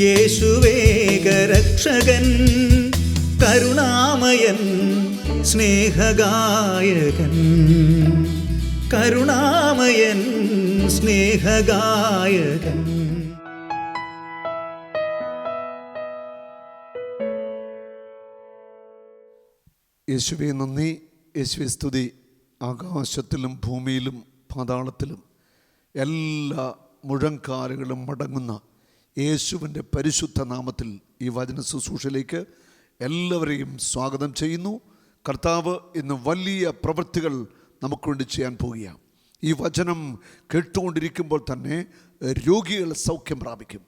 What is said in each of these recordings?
യേശുവേഗരക്ഷകൻ കരുണാമയൻ സ്നേഹഗായകൻ. കരുണാമയൻ സ്നേഹഗായകൻ. യേശുവെ നന്ദി. യേശുവെ സ്തുതി. ആകാശത്തിലും ഭൂമിയിലും പാതാളത്തിലും എല്ലാ മുഴങ്കാലുകളും മടങ്ങുന്ന യേശുവിന്റെ പരിശുദ്ധ നാമത്തിൽ ഈ വചന ശുശ്രൂഷയിലേക്ക് എല്ലാവരെയും സ്വാഗതം ചെയ്യുന്നു. കർത്താവ് ഇന്ന് വലിയ പ്രവൃത്തികൾ നമുക്ക് വേണ്ടി ചെയ്യാൻ പോവുകയാണ്. ഈ വചനം കേട്ടുകൊണ്ടിരിക്കുമ്പോൾ തന്നെ രോഗികൾ സൗഖ്യം പ്രാപിക്കും.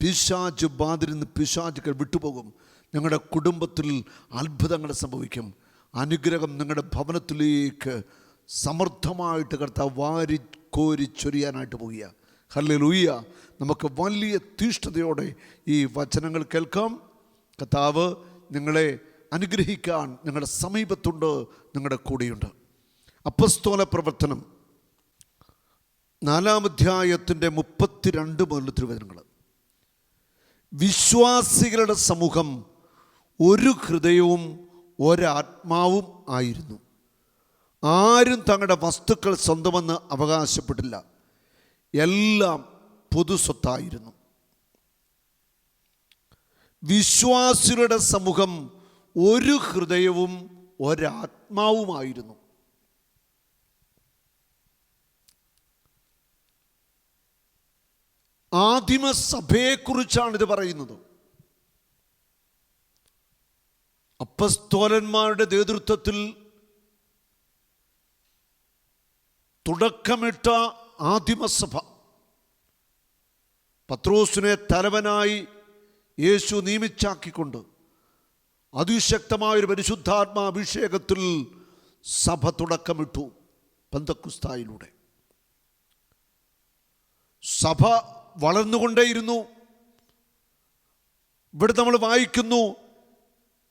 പിശാജ് ബാധിരുന്ന് പിശാജുകൾ വിട്ടുപോകും. ഞങ്ങളുടെ കുടുംബത്തിൽ അത്ഭുതങ്ങൾ സംഭവിക്കും. അനുഗ്രഹം നിങ്ങളുടെ ഭവനത്തിലേക്ക് സമർത്ഥമായിട്ട് കർത്താവ് വാരി കോരി ചൊരിയാനായിട്ട് പോവുക ഹല്ലേ നമുക്ക് വലിയ തീഷ്ണതയോടെ ഈ വചനങ്ങൾ കേൾക്കാം. കർത്താവ് നിങ്ങളെ അനുഗ്രഹിക്കാൻ നിങ്ങളുടെ സമീപത്തുണ്ട് നിങ്ങളുടെ കൂടെയുണ്ട്. അപ്പസ്തോല പ്രവർത്തനം നാലാം അധ്യായത്തിന്റെ മുപ്പത്തിരണ്ട് മുതൽ തിരുവചനങ്ങൾ. വിശ്വാസികളുടെ സമൂഹം ഒരു ഹൃദയവും ഒരാത്മാവും ആയിരുന്നു. ആരും തങ്ങളുടെ വസ്തുക്കൾ സ്വന്തമെന്ന് അവകാശപ്പെട്ടില്ല. എല്ലാം പൊതുസ്വത്തായിരുന്നു വിശ്വാസികളുടെ സമൂഹം ഒരു ഹൃദയവും ഒരാത്മാവുമായിരുന്നു. ആദിമ സഭയെക്കുറിച്ചാണ് ഇത് പറയുന്നത്. അപ്പസ്തോലന്മാരുടെ നേതൃത്വത്തിൽ തുടക്കമിട്ട ആദിമസഭ. പത്രോസിനെ തലവനായി യേശു നിയമിച്ചാക്കിക്കൊണ്ട് അതിശക്തമായൊരു പരിശുദ്ധാത്മാ അഭിഷേകത്തിൽ സഭ തുടക്കമിട്ടു പന്തക്കുസ്തായിലൂടെ. സഭ വളർന്നുകൊണ്ടേയിരുന്നു. ഇവിടെ നമ്മൾ വായിക്കുന്നു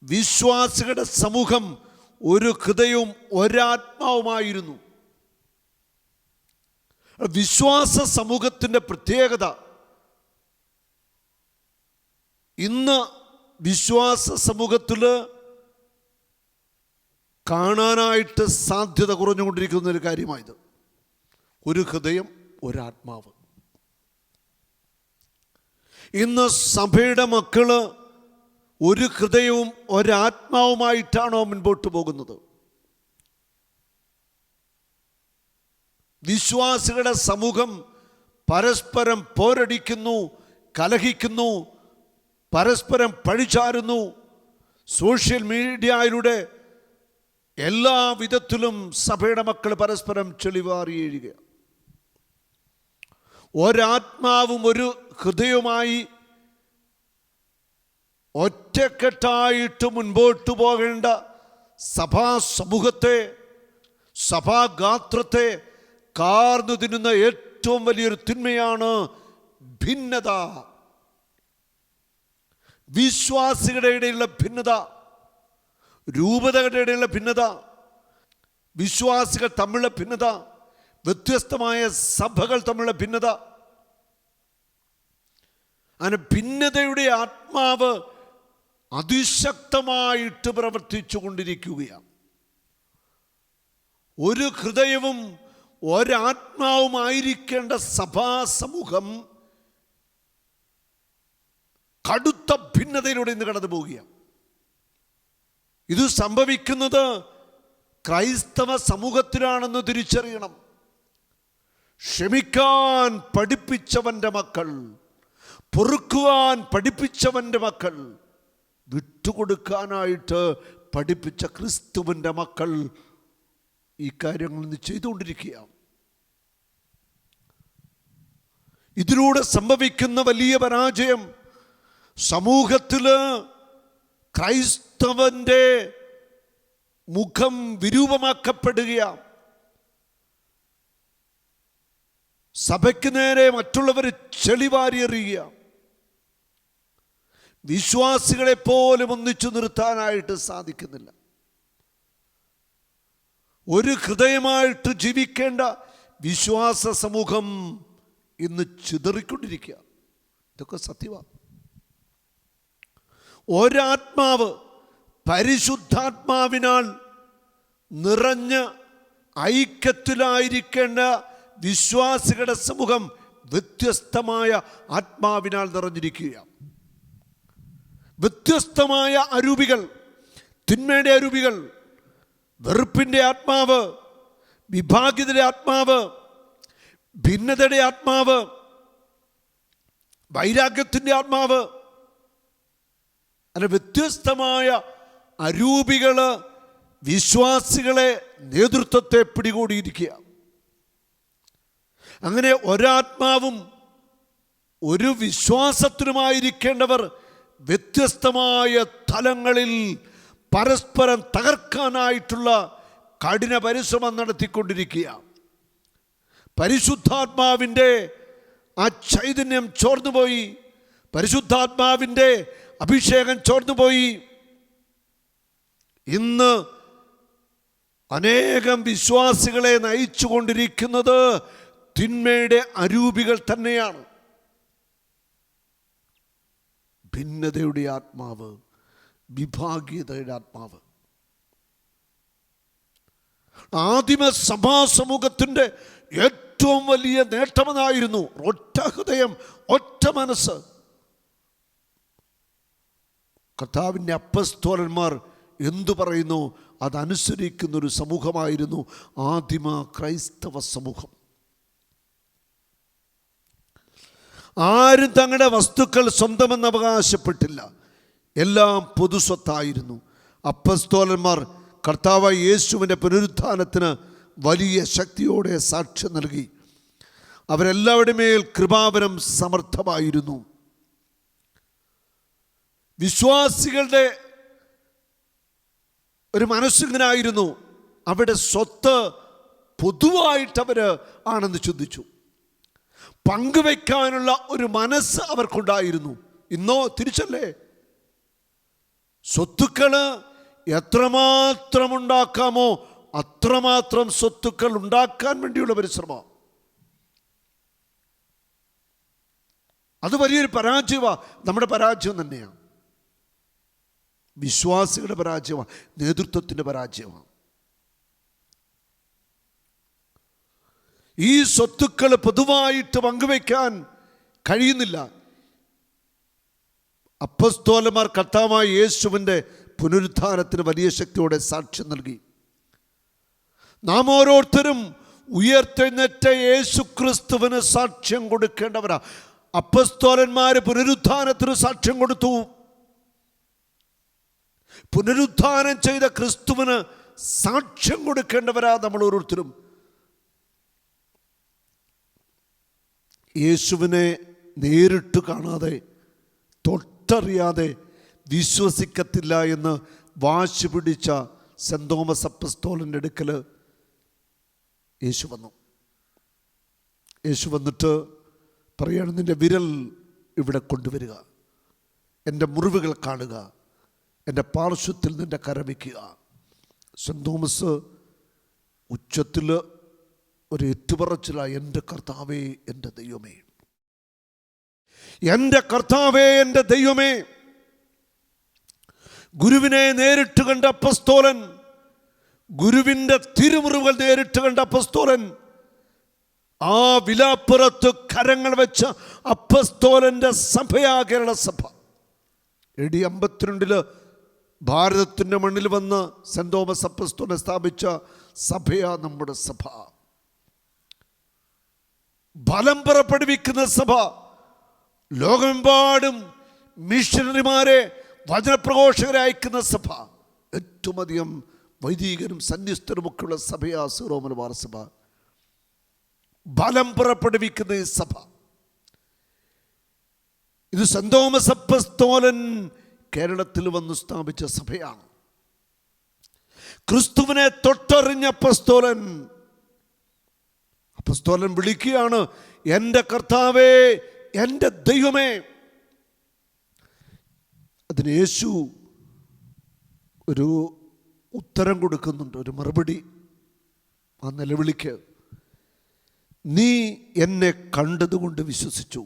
വിശ്വാസികളുടെ സമൂഹം ഒരു ഹൃദയവും ഒരാത്മാവുമായിരുന്നു. വിശ്വാസ സമൂഹത്തിന്റെ പ്രത്യേകത. ഇന്ന് വിശ്വാസ സമൂഹത്തിൽ കാണാനായിട്ട് സാധ്യത കുറഞ്ഞുകൊണ്ടിരിക്കുന്ന ഒരു കാര്യമായത് ഒരു ഹൃദയം ഒരാത്മാവ്. ഇന്ന് സഭയുടെ മക്കൾ ഒരു ഹൃദയവും ഒരാത്മാവുമായിട്ടാണോ മുൻപോട്ട് പോകുന്നത്? വിശ്വാസികളുടെ സമൂഹം പരസ്പരം പോരടിക്കുന്നു കലഹിക്കുന്നു പരസ്പരം പഴിചാരുന്നു. സോഷ്യൽ മീഡിയയിലൂടെ എല്ലാ വിധത്തിലും സഭയുടെ മക്കൾ പരസ്പരം ചെളിവാറി എഴുക ഒരാത്മാവും ഒരു ഹൃദയവുമായി ഒറ്റക്കെട്ടായിട്ട് മുൻപോട്ട് പോകേണ്ട സഭാ സമൂഹത്തെ സഭാഗാത്രത്തെ കാർന്നു തിന്നുന്ന ഏറ്റവും വലിയൊരു തിന്മയാണ് ഭിന്നത. വിശ്വാസികളുടെ ഇടയിലുള്ള ഭിന്നത രൂപതകളുടെ ഇടയിലുള്ള ഭിന്നത വിശ്വാസികൾ തമ്മിലുള്ള ഭിന്നത വ്യത്യസ്തമായ സഭകൾ തമ്മിലുള്ള ഭിന്നത. അങ്ങനെ ഭിന്നതയുടെ ആത്മാവ് അതിശക്തമായിട്ട് പ്രവർത്തിച്ചു കൊണ്ടിരിക്കുകയാണ് ഒരു ഹൃദയവും ഒരാത്മാവുമായിരിക്കേണ്ട സഭാ സമൂഹം കടുത്ത ഭിന്നതയിലൂടെ ഇന്ന് കടന്നു പോവുകയാണ്. ഇത് സംഭവിക്കുന്നത് ക്രൈസ്തവ സമൂഹത്തിലാണെന്ന് തിരിച്ചറിയണം. ക്ഷമിക്കാൻ പഠിപ്പിച്ചവന്റെ മക്കൾ പൊറുക്കുവാൻ പഠിപ്പിച്ചവന്റെ മക്കൾ വിട്ടുകൊടുക്കാനായിട്ട് പഠിപ്പിച്ച ക്രിസ്തുവിന്റെ മക്കൾ ഈ കാര്യങ്ങൾ ഇന്ന് ചെയ്തുകൊണ്ടിരിക്കുകയാണ്. ഇതിലൂടെ സംഭവിക്കുന്ന വലിയ പരാജയം. സമൂഹത്തിൽ ക്രൈസ്തവന്റെ മുഖം വിരൂപമാക്കപ്പെടുകയാണ്. സഭയ്ക്ക് നേരെ മറ്റുള്ളവർ ചെളിവാരി എറിയുക വിശ്വാസികളെ പോലും ഒന്നിച്ചു നിർത്താനായിട്ട് സാധിക്കുന്നില്ല. ഒരു ഹൃദയമായിട്ട് ജീവിക്കേണ്ട വിശ്വാസ സമൂഹം ഇന്ന് ചിതറിക്കൊണ്ടിരിക്കുക ഇതൊക്കെ സത്യമാണ്. ഒരാത്മാവ് പരിശുദ്ധാത്മാവിനാൽ നിറഞ്ഞ ഐക്യത്തിലായിരിക്കേണ്ട വിശ്വാസികളുടെ സമൂഹം വ്യത്യസ്തമായ ആത്മാവിനാൽ നിറഞ്ഞിരിക്കുകയാണ്. വ്യത്യസ്തമായ അരൂപികൾ തിന്മയുടെ അരൂപികൾ വെറുപ്പിന്റെ ആത്മാവ് വിഭാഗിതയുടെ ആത്മാവ് ഭിന്നതയുടെ ആത്മാവ് വൈരാഗ്യത്തിന്റെ ആത്മാവ് അങ്ങനെ വ്യത്യസ്തമായ അരൂപികൾ വിശ്വാസികളെ നേതൃത്വത്തെ പിടികൂടിയിരിക്കുക. അങ്ങനെ ഒരാത്മാവും ഒരു വിശ്വാസത്തിനുമായിരിക്കേണ്ടവർ വ്യത്യസ്തമായ തലങ്ങളിൽ പരസ്പരം തകർക്കാനായിട്ടുള്ള കഠിന പരിശ്രമം നടത്തിക്കൊണ്ടിരിക്കുക. പരിശുദ്ധാത്മാവിന്റെ ആ ചൈതന്യം ചോർന്നുപോയി. പരിശുദ്ധാത്മാവിന്റെ അഭിഷേകം ചോർന്നുപോയി. ഇന്ന് അനേകം വിശ്വാസികളെ നയിച്ചുകൊണ്ടിരിക്കുന്നത് തിന്മയുടെ അരൂപികൾ തന്നെയാണ്. ഭിന്നതയുടെ ആത്മാവ് വിഭാഗീയതയുടെ ആത്മാവ്. ആദിമ സഭാ സമൂഹത്തിന്റെ ഏറ്റവും വലിയ നേട്ടമെന്നായിരുന്നു ഒറ്റ ഹൃദയം ഒറ്റ മനസ്സ്. കർത്താവിന്റെ അപ്പസ്തോലന്മാർ എന്തു പറയുന്നു? അതനുസരിക്കുന്ന ഒരു സമൂഹമായിരുന്നു ആദിമ ക്രൈസ്തവ സമൂഹം. ആരും തങ്ങളുടെ വസ്തുക്കൾ സ്വന്തമെന്ന് അവകാശപ്പെട്ടില്ല. എല്ലാം പൊതുസ്വത്തായിരുന്നു. അപ്പസ്തോലന്മാർ കർത്താവായ യേശുവിന്റെ പുനരുത്ഥാനത്തിന് വലിയ ശക്തിയോടെ സാക്ഷ്യം നൽകി. അവരെല്ലാവരുടെ മേൽ കൃപാവരം സമർത്ഥമായിരുന്നു. വിശ്വാസികളുടെ ഒരു മനസ്സിങ്ങനായിരുന്നു. അവിടെ സ്വത്ത് പൊതുവായിട്ടവർ ആണെന്ന് ചിന്തിച്ചു. പങ്കുവെക്കാനുള്ള ഒരു മനസ്സ് അവർക്കുണ്ടായിരുന്നു. ഇന്നോ തിരിച്ചല്ലേ? സ്വത്തുക്കൾ എത്രമാത്രം ഉണ്ടാക്കാമോ അത്രമാത്രം സ്വത്തുക്കൾ ഉണ്ടാക്കാൻ വേണ്ടിയുള്ള പരിശ്രമം. അത് വലിയൊരു പരാജയമാണ് നമ്മുടെ പരാജയം തന്നെയാണ്. വിശ്വാസികളുടെ പരാജയമാണ് നേതൃത്വത്തിന്റെ പരാജയമാണ് ഈ സ്വത്തുക്കൾ പൊതുവായിട്ട് പങ്കുവയ്ക്കാൻ കഴിയുന്നില്ല. അപ്പസ്തോലന്മാർ കർത്താവായ യേശുവിന്റെ പുനരുദ്ധാനത്തിന് വലിയ ശക്തിയോടെ സാക്ഷ്യം നൽകി. നാം ഓരോരുത്തരും ഉയർത്തെഴുന്നേറ്റ യേശു ക്രിസ്തുവിന് സാക്ഷ്യം കൊടുക്കേണ്ടവരാ. അപ്പസ്തോലന്മാർ പുനരുത്ഥാനത്തിന് സാക്ഷ്യം കൊടുത്തു. പുനരുത്ഥാനം ചെയ്ത ക്രിസ്തുവിന് സാക്ഷ്യം കൊടുക്കേണ്ടവരാ നമ്മൾ ഓരോരുത്തരും. യേശുവിനെ നേരിട്ട് കാണാതെ തൊട്ടറിയാതെ വിശ്വസിക്കത്തില്ല എന്ന് വാശി പിടിച്ച സെന്റ് തോമസ് അപ്പസ്തോലിന്റെ അടുക്കൽ യേശു വന്നു. യേശു വന്നിട്ട് പറയാണ് നിന്റെ വിരൽ ഇവിടെ കൊണ്ടുവരിക. എന്റെ മുറിവുകൾ കാണുക. എന്റെ പാർശ്വത്തിൽ നിന്റെ കരമിക്കുക സെന്റ് തോമസ് ഉച്ചത്തിൽ ഒരു ഏറ്റുപറച്ചില എന്റെ കർത്താവേ എന്റെ ദൈവമേ. എന്റെ കർത്താവേ എന്റെ ദൈവമേ. ഗുരുവിനെ നേരിട്ട് കണ്ട അപ്പസ്തോലൻ ഗുരുവിന്റെ തിരുമുറിവുകൾ നേരിട്ട് കണ്ട അപ്പസ്തോലൻ ആ വിലാപ്പുറത്ത് കരങ്ങൾ വെച്ച അപ്പസ്തോലന്റെ സഭയാ കേരള സഭ. എ ഡി അമ്പത്തിരണ്ടിൽ ഭാരതത്തിന്റെ മണ്ണിൽ വന്ന് സെന്റ് തോമസ് അപ്പസ്തോനെ സ്ഥാപിച്ച സഭയാ നമ്മുടെ സഭ. ഫലം പുറപ്പെടുവിക്കുന്ന സഭ. ലോകമെമ്പാടും മിഷണറിമാരെ വചനപ്രഘോഷകരെ അയക്കുന്ന സഭ. ഏറ്റവും അധികം വൈദികരും സന്യസ്തരുമൊക്കെയുള്ള സഭയാ സീറോ വാർസഭ സഭ ഫലം പുറപ്പെടുവിക്കുന്ന ഈ സഭ. ഇത് സന്തോമസപ്പസ്തോലൻ തോമസ് കേരളത്തിൽ വന്ന് സ്ഥാപിച്ച സഭയാണ്. ക്രിസ്തുവിനെ തൊട്ടറിഞ്ഞ അപ്പസ്തോലൻ. അപ്പസ്തോലൻ വിളിക്കുകയാണ് എന്റെ കർത്താവേ എന്റെ ദൈവമേ. അതിന് യേശു ഒരു ഉത്തരം കൊടുക്കുന്നുണ്ട്. ഒരു മറുപടി ആ നിലവിളിക്ക്. നീ എന്നെ കണ്ടതുകൊണ്ട് വിശ്വസിച്ചു.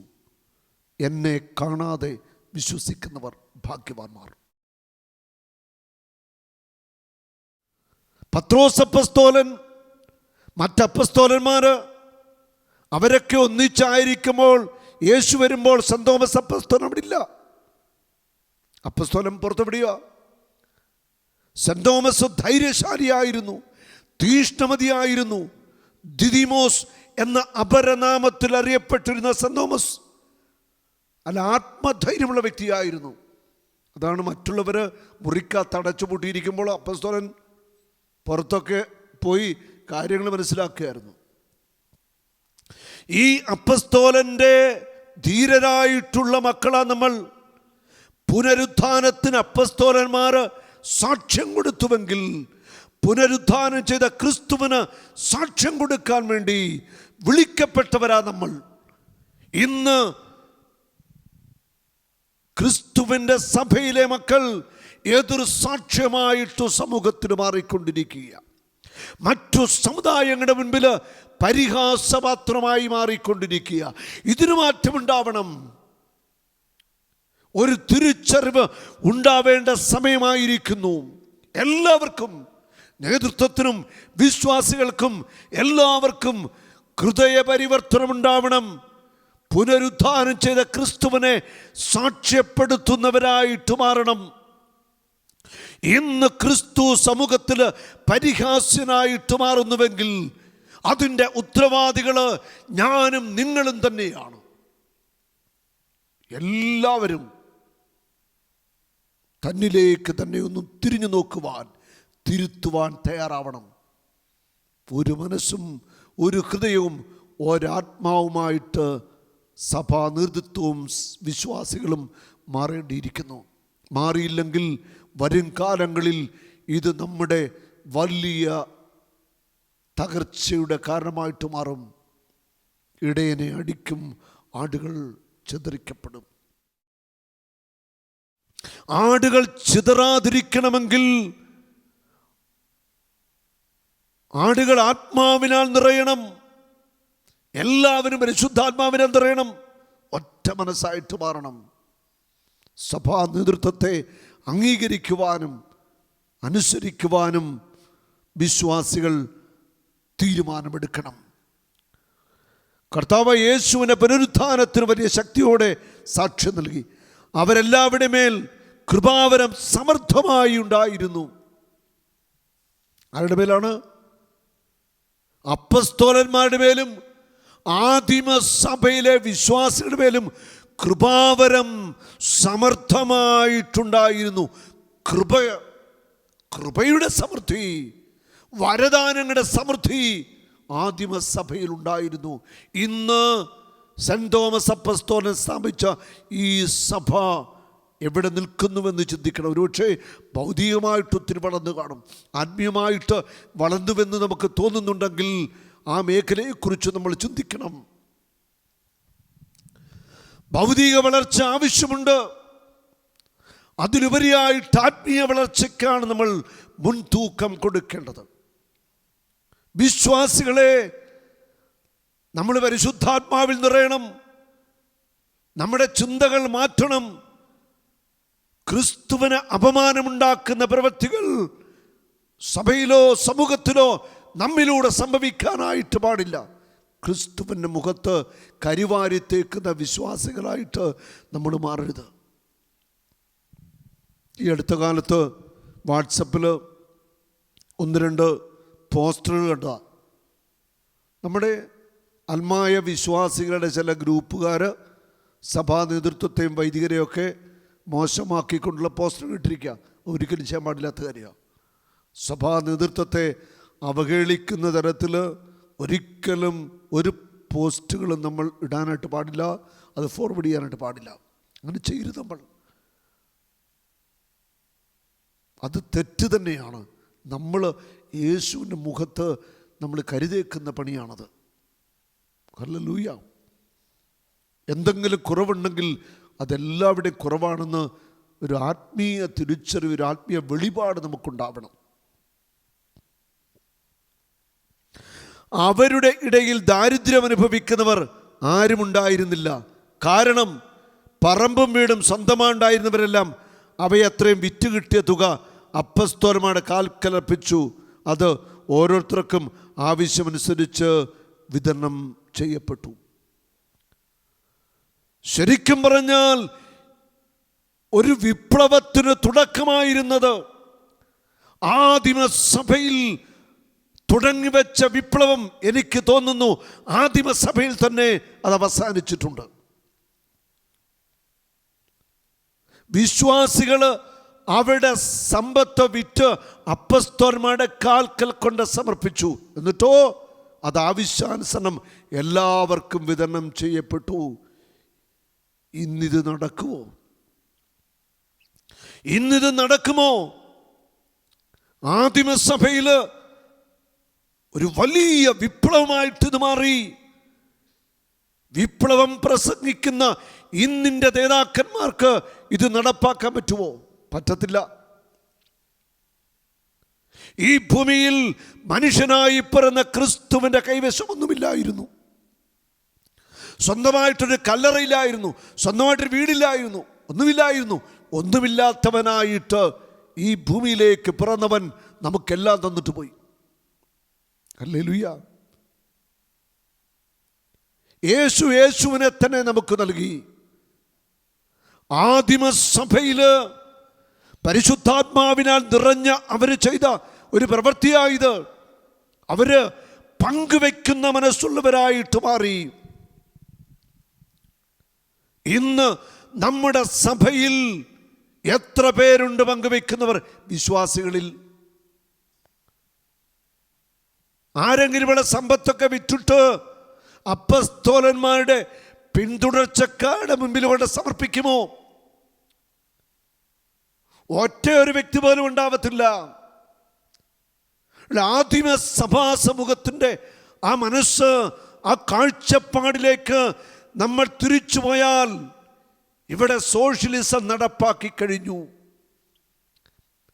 എന്നെ കാണാതെ വിശ്വസിക്കുന്നവർ ഭാഗ്യവാന്മാർ. പത്രോസപ്പസ്തോലൻ മറ്റപ്പസ്തോലന്മാർ അവരൊക്കെ ഒന്നിച്ചായിരിക്കുമ്പോൾ യേശു വരുമ്പോൾ സന്തോമസ് അപ്പസ്തോലൻ അവിടെ ഇല്ല. അപ്പസ്തോലൻ പുറത്തുവിടുക സെന്റ് തോമസ് ധൈര്യശാലിയായിരുന്നു തീഷ്ണമതിയായിരുന്നു. ദിദിമോസ് എന്ന അപരനാമത്തിൽ അറിയപ്പെട്ടിരുന്ന സെന്റ് തോമസ്. അല്ല ആത്മധൈര്യമുള്ള വ്യക്തിയായിരുന്നു. അതാണ് മറ്റുള്ളവർ മുറിക്കകത്ത് അടച്ചുപൂട്ടിയിരിക്കുമ്പോൾ അപ്പസ്തോലൻ പുറത്തൊക്കെ പോയി കാര്യങ്ങൾ മനസ്സിലാക്കുകയായിരുന്നു. ഈ അപ്പസ്തോലന്റെ ധീരരായിട്ടുള്ള മക്കളാണ് നമ്മൾ. പുനരുത്ഥാനത്തിന് അപ്പസ്തോലന്മാർ സാക്ഷ്യം കൊടുത്തുവെങ്കിൽ പുനരുദ്ധാനം ചെയ്ത ക്രിസ്തുവിന് സാക്ഷ്യം കൊടുക്കാൻ വേണ്ടി വിളിക്കപ്പെട്ടവരാ നമ്മൾ. ഇന്ന് ക്രിസ്തുവിന്റെ സഭയിലെ മക്കൾ ഏതൊരു സാക്ഷ്യമായിട്ട് സമൂഹത്തിന് മാറിക്കൊണ്ടിരിക്കുക മറ്റു സമുദായങ്ങളുടെ മുൻപിൽ പരിഹാസപാത്രമായി മാറിക്കൊണ്ടിരിക്കുക ഇതിന് മാറ്റമുണ്ടാവണം. ഒരു തിരിച്ചറിവ് ഉണ്ടാവേണ്ട സമയമായിരിക്കുന്നു. എല്ലാവർക്കും നേതൃത്വത്തിനും വിശ്വാസികൾക്കും എല്ലാവർക്കും ഹൃദയപരിവർത്തനം ഉണ്ടാവണം പുനരുദ്ധാനം ചെയ്ത ക്രിസ്തുവിനെ സാക്ഷ്യപ്പെടുത്തുന്നവരായിട്ട് മാറണം. ഇന്ന് ക്രിസ്തു സമൂഹത്തിൽ പരിഹാസ്യനായിട്ട് മാറുന്നുവെങ്കിൽ അതിന്റെ ഉത്തരവാദികൾ ഞാനും നിങ്ങളും തന്നെയാണ്. എല്ലാവരും തന്നിലേക്ക് തന്നെ ഒന്ന് തിരിഞ്ഞു നോക്കുവാൻ തിരുത്തുവാൻ തയ്യാറാവണം. ഒരു മനസ്സും ഒരു ഹൃദയവും ഒരാത്മാവുമായിട്ട് സഭാ നേതൃത്വവും വിശ്വാസികളും മാറേണ്ടിയിരിക്കുന്നു. മാറിയില്ലെങ്കിൽ വരും കാലങ്ങളിൽ ഇത് നമ്മുടെ വലിയ തകർച്ചയുടെ കാരണമായിട്ട് മാറും. ഇടയനെ അടിക്കും ആടുകൾ ചിതറിക്കപ്പെടും. ആടുകൾ ചിതറാതിരിക്കണമെങ്കിൽ ആടുകൾ ആത്മാവിനാൽ നിറയണം. എല്ലാവരും പരിശുദ്ധാത്മാവിനാൽ നിറയണം. ഒറ്റ മനസ്സായിട്ട് മാറണം. സഭാ നേതൃത്വത്തെ അംഗീകരിക്കുവാനും അനുസരിക്കുവാനും വിശ്വാസികൾ തീരുമാനമെടുക്കണം. കർത്താവ് യേശുവിനെ പുനരുത്ഥാനത്തിന് വലിയ ശക്തിയോടെ സാക്ഷ്യം നൽകി. അവരെല്ലാവരുടെ മേൽ കൃപാവരം സമർത്ഥമായി ഉണ്ടായിരുന്നു. ആരുടെ മേലാണ്? അപ്പസ്തോലന്മാരുടെ മേലും ആദിമ സഭയിലെ വിശ്വാസികളുടെ മേലും കൃപാവരം സമർത്ഥമായിട്ടുണ്ടായിരുന്നു. കൃപ കൃപയുടെ സമൃദ്ധി വരദാനങ്ങളുടെ സമൃദ്ധി ഉണ്ടായിരുന്നു. ഇന്ന് സെന്റ് തോമസ് അപ്പസ്തോലൻ സ്ഥാപിച്ച ഈ സഭ എവിടെ നിൽക്കുന്നുവെന്ന് ചിന്തിക്കണം. ഒരുപക്ഷെ ഭൗതികമായിട്ട് ഒത്തിരി വളർന്നു കാണും. ആത്മീയമായിട്ട് വളർന്നുവെന്ന് നമുക്ക് തോന്നുന്നുണ്ടെങ്കിൽ ആ മേഖലയെക്കുറിച്ച് നമ്മൾ ചിന്തിക്കണം. ഭൗതിക വളർച്ച ആവശ്യമുണ്ട്. അതിലുപരിയായിട്ട് ആത്മീയ വളർച്ചയ്ക്കാണ് നമ്മൾ മുൻതൂക്കം കൊടുക്കേണ്ടത്. വിശ്വാസികളെ നമ്മൾ പരിശുദ്ധാത്മാവിൽ നിറയണം. നമ്മുടെ ചിന്തകൾ മാറ്റണം. ക്രിസ്തുവിന് അപമാനമുണ്ടാക്കുന്ന പ്രവൃത്തികൾ സഭയിലോ സമൂഹത്തിലോ നമ്മിലൂടെ സംഭവിക്കാനായിട്ട് പാടില്ല. ക്രിസ്തുവിന്റെ മുഖത്ത് കരിവാരി തേക്കുന്ന വിശ്വാസികളായിട്ട് നമ്മൾ മാറരുത്. ഈ അടുത്ത കാലത്ത് വാട്സപ്പിൽ ഒന്ന് രണ്ട് പോസ്റ്ററുകൾ കണ്ട നമ്മുടെ അൽമായ വിശ്വാസികളുടെ ചില ഗ്രൂപ്പുകാർ സഭാ നേതൃത്വത്തെയും വൈദികരെയൊക്കെ മോശമാക്കിക്കൊണ്ടുള്ള പോസ്റ്റർ ഇട്ടിരിക്കുക. ഒരിക്കലും ചെയ്യാൻ പാടില്ലാത്ത കാര്യമാണ് സഭാ നേതൃത്വത്തെ അവഹേളിക്കുന്ന തരത്തിൽ ഒരിക്കലും ഒരു പോസ്റ്റുകളും നമ്മൾ ഇടാനായിട്ട് പാടില്ല. അത് ഫോർവേഡ് ചെയ്യാനായിട്ട് പാടില്ല. അങ്ങനെ ചെയ്യരുത് നമ്മൾ. അത് തെറ്റ് തന്നെയാണ്. നമ്മൾ യേശുവിന്റെ മുഖത്ത് നമ്മൾ കരുതേക്കുന്ന പണിയാണത്. ഹല്ലേലൂയ. എന്തെങ്കിലും കുറവുണ്ടെങ്കിൽ അതെല്ലാവരുടെയും കുറവാണെന്ന് ഒരു ആത്മീയ തിരിച്ചറിവ് ഒരു ആത്മീയ വെളിപാട് നമുക്കുണ്ടാവണം. അവരുടെ ഇടയിൽ ദാരിദ്ര്യം അനുഭവിക്കുന്നവർ ആരുമുണ്ടായിരുന്നില്ല കാരണം പറമ്പും വീടും സ്വന്തമാണ്ടായിരുന്നവരെല്ലാം അവയത്രയും വിറ്റ് കിട്ടിയ തുക അപ്പസ്തോലമാണ് കാൽക്കലർപ്പിച്ചു അത് ഓരോരുത്തർക്കും ആവശ്യമനുസരിച്ച് വിതരണം ചെയ്യപ്പെട്ടു. ശരിക്കും പറഞ്ഞാൽ ഒരു വിപ്ലവത്തിന് തുടക്കമായിരുന്നത് ആദിമസഭയിൽ തുടങ്ങിവെച്ച വിപ്ലവം എനിക്ക് തോന്നുന്നു ആദിമസഭയിൽ തന്നെ അത് അവസാനിച്ചിട്ടുണ്ട്. വിശ്വാസികൾ അവരുടെ സമ്പത്ത് വിറ്റ് അപ്പസ്തോന്മാരുടെ കാൽക്കൽ കൊണ്ട് സമർപ്പിച്ചു. എന്നിട്ടോ അത് ആവശ്യാനുസരണം എല്ലാവർക്കും വിതരണം ചെയ്യപ്പെട്ടു. ഇന്നിത് നടക്കുമോ? ഇന്നിത് നടക്കുമോ? ആദിമസഭയിൽ ഒരു വലിയ വിപ്ലവമായിട്ട് ഇത് മാറി. വിപ്ലവം പ്രസംഗിക്കുന്ന ഇന്നിന്റെ നേതാക്കന്മാർക്ക് ഇത് നടപ്പാക്കാൻ പറ്റുമോ? പറ്റത്തില്ല. ഈ ഭൂമിയിൽ മനുഷ്യനായി പിറന്ന ക്രിസ്തുവിന്റെ കൈവശമൊന്നുമില്ലായിരുന്നു. സ്വന്തമായിട്ടൊരു കല്ലറയില്ലായിരുന്നു സ്വന്തമായിട്ടൊരു വീടില്ലായിരുന്നു ഒന്നുമില്ലായിരുന്നു. ഒന്നുമില്ലാത്തവനായിട്ട് ഈ ഭൂമിയിലേക്ക് പിറന്നവൻ നമുക്കെല്ലാം തന്നിട്ട് പോയി. അല്ലേ ലുയ്യ യേശു യേശുവിനെ തന്നെ നമുക്ക് നൽകി. ആദിമസഭയിൽ പരിശുദ്ധാത്മാവിനാൽ നിറഞ്ഞ അവർ ചെയ്ത ഒരു പ്രവൃത്തിയായത്. അവർ പങ്കുവെക്കുന്ന മനസ്സുള്ളവരായിട്ട് മാറി. ഇന്ന് നമ്മുടെ സഭയിൽ എത്ര പേരുണ്ട് പങ്കുവെക്കുന്നവർ? വിശ്വാസികളിൽ. ആരെങ്കിലും ഇവിടെ സമ്പത്തൊക്കെ വിറ്റിട്ട് അപ്പസ്തോലന്മാരുടെ പിന്തുടർച്ചക്കാരുടെ മുമ്പിൽ കൊണ്ട് സമർപ്പിക്കുമോ? ഒറ്റ ഒരു വ്യക്തി പോലും ഉണ്ടാവത്തില്ല. ആദിമ സഭാ സമൂഹത്തിന്റെ ആ മനസ്സ് ആ കാഴ്ചപ്പാടിലേക്ക് നമ്മൾ തിരിച്ചു പോയാൽ ഇവിടെ സോഷ്യലിസം നടപ്പാക്കി കഴിഞ്ഞു.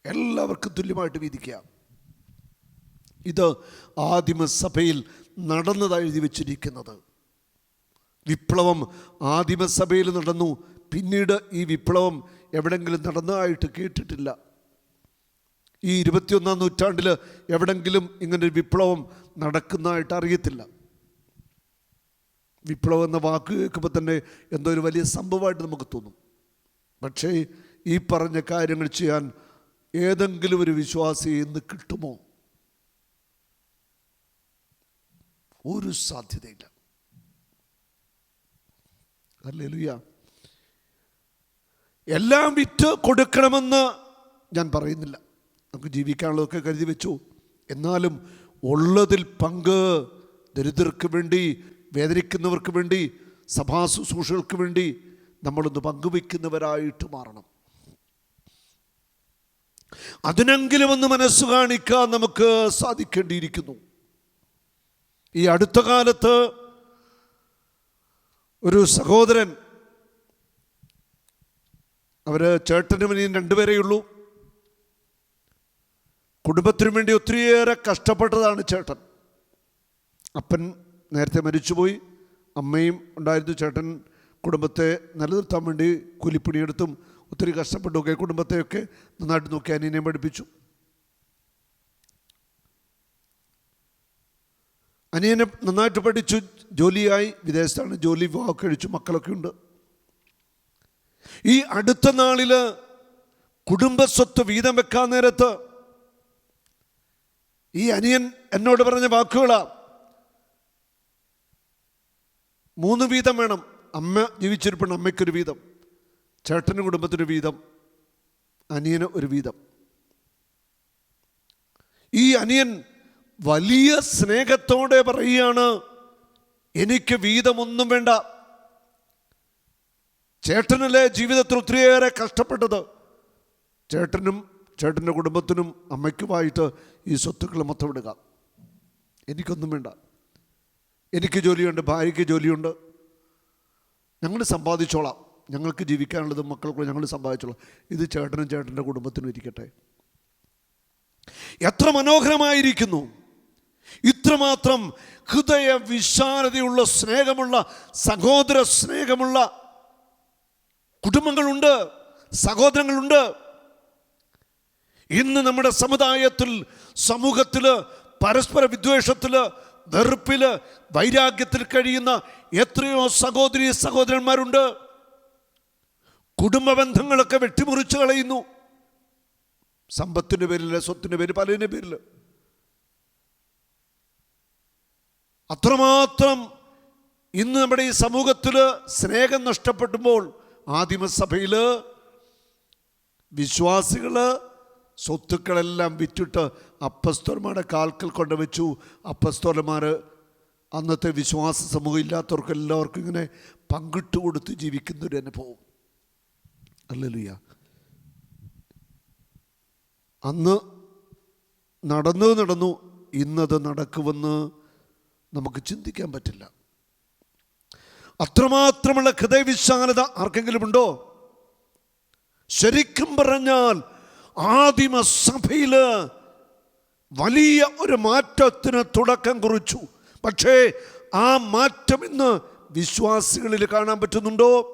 എല്ലാവർക്കും തുല്യമായിട്ട് വീതിക്കാം. ഇത് ആദിമസഭയിൽ നടന്നതായി എഴുതി വച്ചിരിക്കുന്നത്. വിപ്ലവം ആദിമസഭയിൽ നടന്നു. പിന്നീട് ഈ വിപ്ലവം എവിടെങ്കിലും നടന്നതായിട്ട് കേട്ടിട്ടില്ല. ഈ ഇരുപത്തിയൊന്നാം നൂറ്റാണ്ടിൽ എവിടെങ്കിലും ഇങ്ങനൊരു വിപ്ലവം നടക്കുന്നതായിട്ട് അറിയത്തില്ല. വിപ്ലവം എന്ന വാക്ക് കേൾക്കുമ്പോൾ തന്നെ എന്തോ ഒരു വലിയ സംഭവമായിട്ട് നമുക്ക് തോന്നും. പക്ഷേ ഈ പറഞ്ഞ കാര്യങ്ങൾ ചെയ്യാൻ ഏതെങ്കിലും ഒരു വിശ്വാസി ഇന്ന് കിട്ടുമോ? ഒരു സാധ്യതയില്ല. അല്ലേ ലുയ്യ എല്ലാം വിറ്റ് കൊടുക്കണമെന്ന് ഞാൻ പറയുന്നില്ല. നമുക്ക് ജീവിക്കാനുള്ളതൊക്കെ കരുതി വെച്ചു. എന്നാലും ഉള്ളതിൽ പങ്ക് ദരിദ്രർക്ക് വേണ്ടി വേദനിക്കുന്നവർക്ക് വേണ്ടി സഭാ ശുശ്രൂഷകൾക്ക് വേണ്ടി നമ്മളൊന്ന് പങ്കുവെക്കുന്നവരായിട്ട് മാറണം. അതിനെങ്കിലും ഒന്ന് മനസ്സ് കാണിക്കാൻ നമുക്ക് സാധിക്കേണ്ടിയിരിക്കുന്നു. ഈ അടുത്ത കാലത്ത് ഒരു സഹോദരൻ അവർ ചേട്ടനും ഇനിയും രണ്ടുപേരേ ഉള്ളൂ. കുടുംബത്തിനു വേണ്ടി ഒത്തിരിയേറെ കഷ്ടപ്പെട്ടതാണ് ചേട്ടൻ. അപ്പൻ നേരത്തെ മരിച്ചുപോയി. അമ്മയും ഉണ്ടായിരുന്നു ചേട്ടൻ കുടുംബത്തെ നിലനിർത്താൻ വേണ്ടി കൂലിപ്പണിയെടുത്തും ഒത്തിരി കഷ്ടപ്പെട്ടൊക്കെ കുടുംബത്തെയൊക്കെ നന്നായിട്ട് നോക്കി അനിയനെ പഠിപ്പിച്ചു. അനിയനെ നന്നായിട്ട് പഠിച്ചു ജോലിയായി വിദേശത്താണ് ജോലി വിവാഹം കഴിച്ചു മക്കളൊക്കെ ഉണ്ട്. ഈ അടുത്ത നാളിൽ കുടുംബസ്വത്ത് വീതം വെക്കാൻ നേരത്ത് ഈ അനിയൻ എന്നോട് പറഞ്ഞ വാക്കുകളാ. മൂന്ന് വീതം വേണം. അമ്മ ജീവിച്ചിരിപ്പുണ്ട് അമ്മയ്ക്കൊരു വീതം. ചേട്ടന് കുടുംബത്തിനൊരു വീതം. അനിയന് ഒരു വീതം. ഈ അനിയൻ വലിയ സ്നേഹത്തോടെ പറയുകയാണ് എനിക്ക് വീതമൊന്നും വേണ്ട. ചേട്ടനല്ലേ ജീവിതത്തിൽ ഒത്തിരിയേറെ കഷ്ടപ്പെട്ടത്. ചേട്ടനും ചേട്ടന്റെ കുടുംബത്തിനും അമ്മയ്ക്കുമായിട്ട് ഈ സ്വത്തുക്കൾ മൊത്തം വിടുക. എനിക്കൊന്നും വേണ്ട. എനിക്ക് ജോലിയുണ്ട് ഭാര്യയ്ക്ക് ജോലിയുണ്ട്. ഞങ്ങൾ സമ്പാദിച്ചോളാം. ഞങ്ങൾക്ക് ജീവിക്കാനുള്ളത് മക്കൾക്കുള്ള ഞങ്ങൾ സമ്പാദിച്ചോളാം. ഇത് ചേട്ടനും ചേട്ടന്റെ കുടുംബത്തിനും ഇരിക്കട്ടെ. എത്ര മനോഹരമായിരിക്കുന്നു. ഇത്രമാത്രം ഹൃദയ വിശാലതയുള്ള സ്നേഹമുള്ള സഹോദര സ്നേഹമുള്ള കുടുംബങ്ങളുണ്ട് സഹോദരങ്ങളുണ്ട്. ഇന്ന് നമ്മുടെ സമുദായത്തിൽ സമൂഹത്തിൽ പരസ്പര വിദ്വേഷത്തിൽ വെറുപ്പിൽ വൈരാഗ്യത്തിൽ കഴിയുന്ന എത്രയോ സഹോദരി സഹോദരന്മാരുണ്ട്. കുടുംബ ബന്ധങ്ങളൊക്കെ വെട്ടിമുറിച്ച് കളയുന്നു. സമ്പത്തിന്റെ പേരിൽ സ്വത്തിന്റെ പേര് പലതിന്റെ പേരിൽ അത്രമാത്രം ഇന്ന് നമ്മുടെ ഈ സമൂഹത്തിൽ സ്നേഹം നഷ്ടപ്പെടുമ്പോൾ ആദിമസഭയിൽ വിശ്വാസികൾ സ്വത്തുക്കളെല്ലാം വിറ്റിട്ട് അപ്പസ്തോലന്മാരുടെ കാൽക്കൽ കൊണ്ടുവച്ചു. അപ്പസ്തോലന്മാർ അന്നത്തെ വിശ്വാസ സമൂഹം ഇല്ലാത്തവർക്ക് എല്ലാവർക്കും ഇങ്ങനെ പങ്കിട്ട് കൊടുത്ത് ജീവിക്കുന്ന ഒരു അനുഭവം. അല്ലല്ലുയ്യ അന്ന് നടന്നത് നടന്നു ഇന്നത് നടക്കുമെന്ന് നമുക്ക് ചിന്തിക്കാൻ പറ്റില്ല. അത്രമാത്രമുള്ള ഹൃദയവിശാലത ആർക്കെങ്കിലും ഉണ്ടോ ശരിക്കും പറഞ്ഞാൽ ആദിമ വലിയ ഒരു മാറ്റത്തിന് തുടക്കം കുറിച്ചു. പക്ഷേ ആ മാറ്റം ഇന്ന് വിശ്വാസികളിൽ കാണാൻ പറ്റുന്നുണ്ടോ?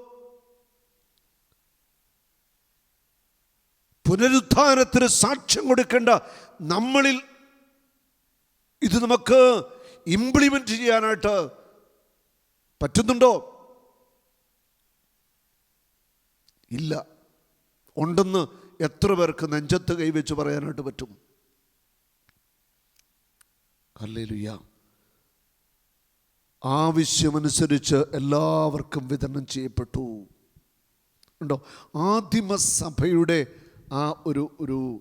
പുനരുദ്ധാനത്തിന് സാക്ഷ്യം കൊടുക്കേണ്ട നമ്മളിൽ ഇത് നമുക്ക് ഇംപ്ലിമെന്റ് ചെയ്യാനായിട്ട് പറ്റുന്നുണ്ടോ? ഇല്ല. ഉണ്ടെന്ന് എത്ര പേർക്ക് നെഞ്ചത്ത് കൈവച്ച് പറയാനായിട്ട് പറ്റും? അല്ലേലുയ്യ ആവശ്യമനുസരിച്ച് എല്ലാവർക്കും വിതരണം ചെയ്യപ്പെട്ടു. ഉണ്ടോ? ആദിമസഭയുടെ ആ ഒരു ഒരു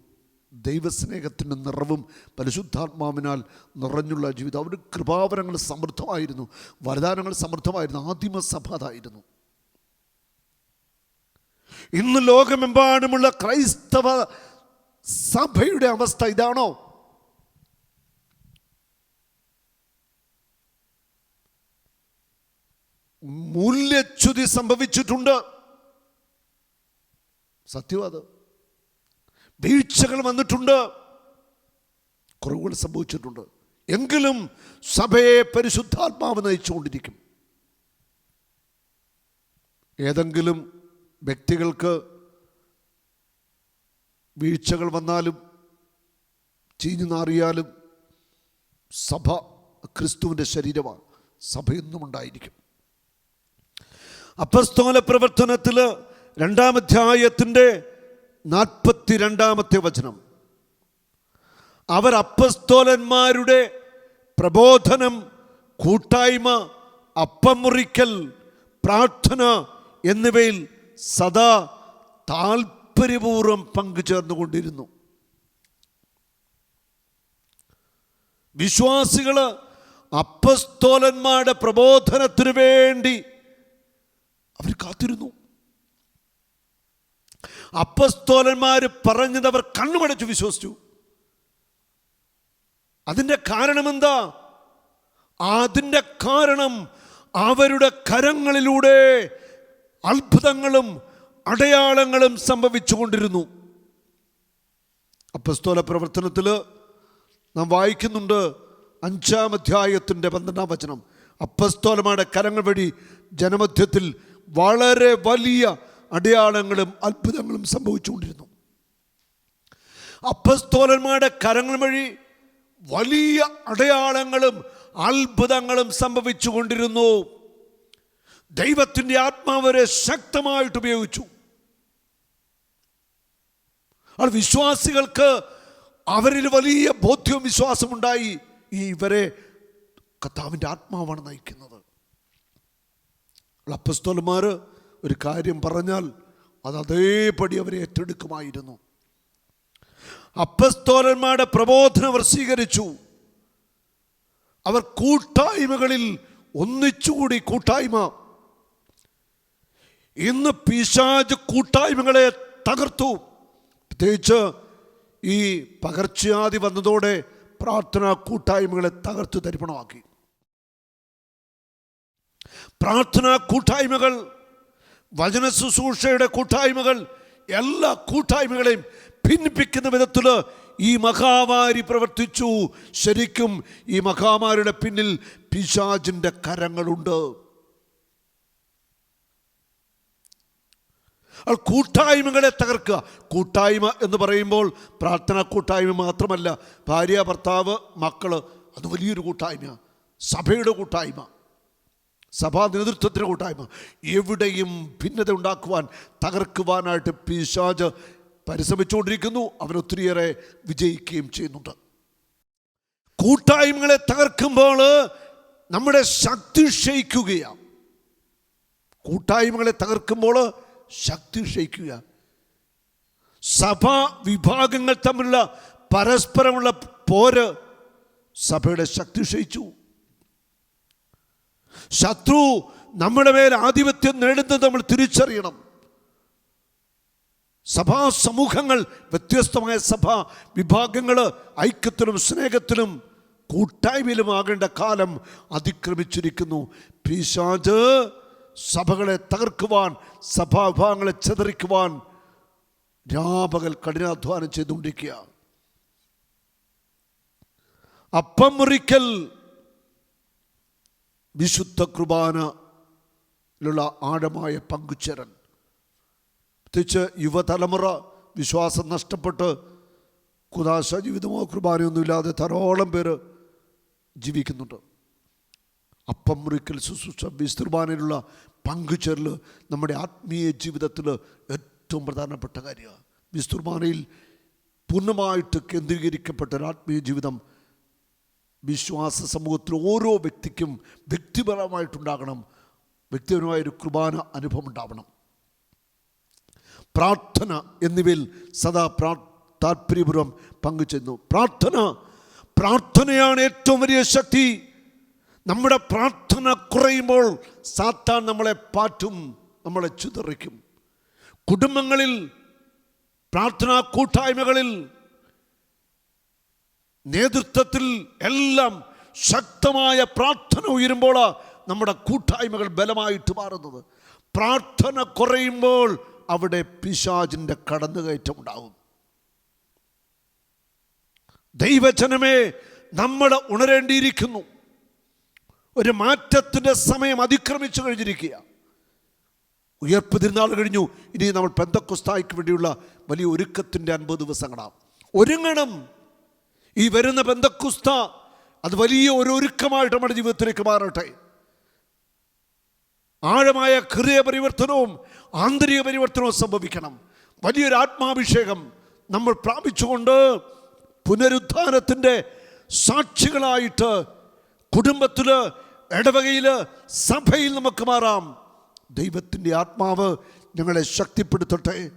ദൈവസ്നേഹത്തിന്റെ നിറവും പരിശുദ്ധാത്മാവിനാൽ നിറഞ്ഞുള്ള ജീവിതം. അവർ കൃപാവരങ്ങൾ സമൃദ്ധമായിരുന്നു. വരദാനങ്ങൾ സമൃദ്ധമായിരുന്നു. ആദിമസഭ അതായിരുന്നു. ഇന്ന് ലോകമെമ്പാടുമുള്ള ക്രൈസ്തവ സഭയുടെ അവസ്ഥ ഇതാണോ? മൂല്യച്യുതി സംഭവിച്ചിട്ടുണ്ട്. സത്യം അത്. വീഴ്ചകൾ വന്നിട്ടുണ്ട്. കുറവുകൾ സംഭവിച്ചിട്ടുണ്ട്. എങ്കിലും സഭയെ പരിശുദ്ധാത്മാവ് നയിച്ചുകൊണ്ടിരിക്കും. ഏതെങ്കിലും വ്യക്തികൾക്ക് വീഴ്ചകൾ വന്നാലും ചീഞ്ഞു നാറിയാലും സഭ ക്രിസ്തുവിന്റെ ശരീരമാണ്. സഭ എന്നും ഉണ്ടായിരിക്കും. അപ്പസ്തോല പ്രവർത്തനത്തിൽ രണ്ടാമധ്യായത്തിന്റെ നാൽപ്പത്തി രണ്ടാമത്തെ വചനം. അവർ അപ്പസ്തോലന്മാരുടെ പ്രബോധനം കൂട്ടായ്മ അപ്പം മുറിക്കൽ പ്രാർത്ഥന എന്നിവയിൽ സദാ താൽപ്പര്യപൂർവം പങ്കുചേർന്നുകൊണ്ടിരുന്നു. വിശ്വാസികൾ അപ്പസ്തോലന്മാരുടെ പ്രബോധനത്തിനു വേണ്ടി അവർ കാത്തിരുന്നു. അപ്പസ്തോലന്മാർ പറഞ്ഞത് അവർ കണ്ണുമടച്ചു വിശ്വസിച്ചു. അതിന്റെ കാരണം എന്താ അതിന്റെ കാരണം അവരുടെ കരങ്ങളിലൂടെ അത്ഭുതങ്ങളും അടയാളങ്ങളും സംഭവിച്ചുകൊണ്ടിരുന്നു. അപ്പസ്തോല പ്രവർത്തനത്തിൽ നാം വായിക്കുന്നുണ്ട് അഞ്ചാം അധ്യായത്തിന്റെ പന്ത്രണ്ടാം വചനം. അപ്പസ്തോലമാരുടെ കരങ്ങൾ വഴി ജനമധ്യത്തിൽ വളരെ വലിയ അടയാളങ്ങളും അത്ഭുതങ്ങളും സംഭവിച്ചുകൊണ്ടിരുന്നു. അപ്പസ്തോലന്മാരുടെ കരങ്ങൾ വഴി വലിയ അടയാളങ്ങളും അത്ഭുതങ്ങളും സംഭവിച്ചു കൊണ്ടിരുന്നു ദൈവത്തിന്റെ ആത്മാവരെ ശക്തമായിട്ട് ഉപയോഗിച്ചു. അത് വിശ്വാസികൾക്ക് അവരിൽ വലിയ ബോധ്യവും വിശ്വാസമുണ്ടായി ഈ ഇവരെ കർത്താവിന്റെ ആത്മാവാണ് നയിക്കുന്നത്. അപ്പസ്തോലന്മാർ ഒരു കാര്യം പറഞ്ഞാൽ അത് അതേപടി അവരെ ഏറ്റെടുക്കുമായിരുന്നു. അപ്പസ്തോലന്മാരുടെ പ്രബോധനം അവർ സ്വീകരിച്ചു. അവർ കൂട്ടായ്മകളിൽ ഒന്നിച്ചുകൂടി കൂട്ടായ്മ. ഇന്ന് പിശാജ് കൂട്ടായ്മകളെ തകർത്തു. പ്രത്യേകിച്ച് ഈ പകർച്ചയാതി വന്നതോടെ പ്രാർത്ഥനാ കൂട്ടായ്മകളെ തകർത്തു തരിപ്പണമാക്കി. പ്രാർത്ഥനാ കൂട്ടായ്മകൾ വചന ശുശ്രൂഷയുടെ കൂട്ടായ്മകൾ എല്ലാ കൂട്ടായ്മകളെയും ഭിന്നിപ്പിക്കുന്ന വിധത്തിൽ ഈ മഹാമാരി പ്രവർത്തിച്ചു. ശരിക്കും ഈ മഹാമാരിയുടെ പിന്നിൽ പിശാജിന്റെ കരങ്ങളുണ്ട്. അവൾ കൂട്ടായ്മകളെ തകർക്കുക. കൂട്ടായ്മ എന്ന് പറയുമ്പോൾ പ്രാർത്ഥനാ കൂട്ടായ്മ മാത്രമല്ല ഭാര്യ ഭർത്താവ് മക്കൾ അത് വലിയൊരു കൂട്ടായ്മ സഭയുടെ കൂട്ടായ്മ. സഭാ നേതൃത്വത്തിന് കൂട്ടായ്മ. എവിടെയും ഭിന്നത ഉണ്ടാക്കുവാൻ തകർക്കുവാനായിട്ട് പിശാജ് പരിശ്രമിച്ചുകൊണ്ടിരിക്കുന്നു. അവൻ ഒത്തിരിയേറെ വിജയിക്കുകയും ചെയ്യുന്നുണ്ട്. കൂട്ടായ്മകളെ തകർക്കുമ്പോൾ നമ്മുടെ ശക്തി ക്ഷയിക്കുകയാണ്. കൂട്ടായ്മകളെ തകർക്കുമ്പോൾ ശക്തി ക്ഷയിക്കുക സഭാ വിഭാഗങ്ങൾ തമ്മിലുള്ള പരസ്പരമുള്ള പോര് സഭയുടെ ശക്തി ക്ഷയിച്ചു. ശത്രു നമ്മുടെ മേൽ ആധിപത്യം നേടുന്നത് നമ്മൾ തിരിച്ചറിയണം. സഭാ സമൂഹങ്ങൾ വ്യത്യസ്തമായ സഭാ വിഭാഗങ്ങൾ ഐക്യത്തിലും സ്നേഹത്തിലും കൂട്ടായ്മയിലും ആകേണ്ട കാലം അതിക്രമിച്ചിരിക്കുന്നു. പിശാജ് സഭകളെ തകർക്കുവാൻ സഭാവിഭാഗങ്ങളെ ചെതറിക്കുവാൻ രാപകൽ കഠിനാധ്വാനം ചെയ്തുകൊണ്ടിരിക്കുക അപ്പം മുറിക്കൽ വിശുദ്ധ കുർബാനയിലുള്ള ആഴമായ പങ്കുചേരൽ. പ്രത്യേകിച്ച് യുവതലമുറ വിശ്വാസം നഷ്ടപ്പെട്ട് കുദാശ ജീവിതമോ കുർബാനയൊന്നുമില്ലാതെ ധാരാളം പേര് ജീവിക്കുന്നുണ്ട്. അപ്പം മുറിക്കൽ ശുശ്രൂഷ വിസ്തുർബാനയിലുള്ള പങ്കുചേരൽ നമ്മുടെ ആത്മീയ ജീവിതത്തിൽ ഏറ്റവും പ്രധാനപ്പെട്ട കാര്യമാണ്. വിസ്തുർബാനയിൽ പൂർണമായിട്ട് കേന്ദ്രീകരിക്കപ്പെട്ട ഒരു ആത്മീയ ജീവിതം വിശ്വാസ സമൂഹത്തിൽ ഓരോ വ്യക്തിക്കും വ്യക്തിപരമായിട്ടുണ്ടാകണം. വ്യക്തിപരമായ ഒരു കുർബാന അനുഭവം ഉണ്ടാവണം. പ്രാർത്ഥന എന്നിവയിൽ സദാ പ്രാ താല്പര്യപൂർവം പങ്കുചെന്നു പ്രാർത്ഥന പ്രാർത്ഥനയാണ് ഏറ്റവും വലിയ ശക്തി. നമ്മുടെ പ്രാർത്ഥന കുറയുമ്പോൾ സാത്താൻ നമ്മളെ പാറ്റും നമ്മളെ ചുതറിക്കും. കുടുംബങ്ങളിൽ പ്രാർത്ഥനാ കൂട്ടായ്മകളിൽ നേതൃത്വത്തിൽ എല്ലാം ശക്തമായ പ്രാർത്ഥന ഉയരുമ്പോൾ നമ്മുടെ കൂട്ടായ്മകൾ ബലമായിട്ട് മാറുന്നത്. പ്രാർത്ഥന കുറയുമ്പോൾ അവിടെ പിശാജിന്റെ കടന്നുകയറ്റം ഉണ്ടാകും. ദൈവജനമേ നമ്മൾ ഉണരേണ്ടിയിരിക്കുന്നു. ഒരു മാറ്റത്തിന്റെ സമയം അതിക്രമിച്ചു കഴിഞ്ഞിരിക്കുക. ഉയർപ്പ് തിരുനാൾ കഴിഞ്ഞു. ഇനി നമ്മൾ പെന്തക്കുസ്തായ്ക്ക് വേണ്ടിയുള്ള വലിയ ഒരുക്കത്തിന്റെ അൻപത് ദിവസങ്ങളാണ് ഒരുങ്ങണം. ഈ വരുന്ന ബന്ധക്കുസ്ത അത് വലിയ ഒരു ഒരുക്കമായിട്ട് നമ്മുടെ ജീവിതത്തിലേക്ക് മാറട്ടെ. ആഴമായ ഹൃദയ പരിവർത്തനവും ആന്തരിക പരിവർത്തനവും സംഭവിക്കണം. വലിയൊരു ആത്മാഭിഷേകം നമ്മൾ പ്രാപിച്ചുകൊണ്ട് പുനരുദ്ധാനത്തിന്റെ സാക്ഷികളായിട്ട് കുടുംബത്തിൽ ഇടവകയിൽ സഭയിൽ നമുക്ക് മാറാം. ദൈവത്തിന്റെ ആത്മാവ് ഞങ്ങളെ ശക്തിപ്പെടുത്തട്ടെ.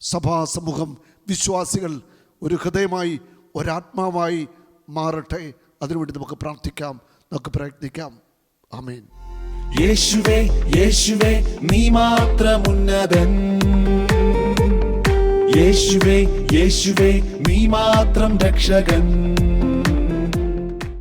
സഭാ സമൂഹം വിശ്വാസികൾ ഒരു ഹൃദയമായി ഒരാത്മാവായി മാറട്ടെ. അതിനുവേണ്ടി നമുക്ക് പ്രാർത്ഥിക്കാം. നമുക്ക് പ്രയത്നിക്കാം. ആമേൻ. യേശുവേ യേശുവേ നീ മാത്രം ഉന്നതൻ യേശുവേ യേശുവേ നീ മാത്രം രക്ഷകൻ.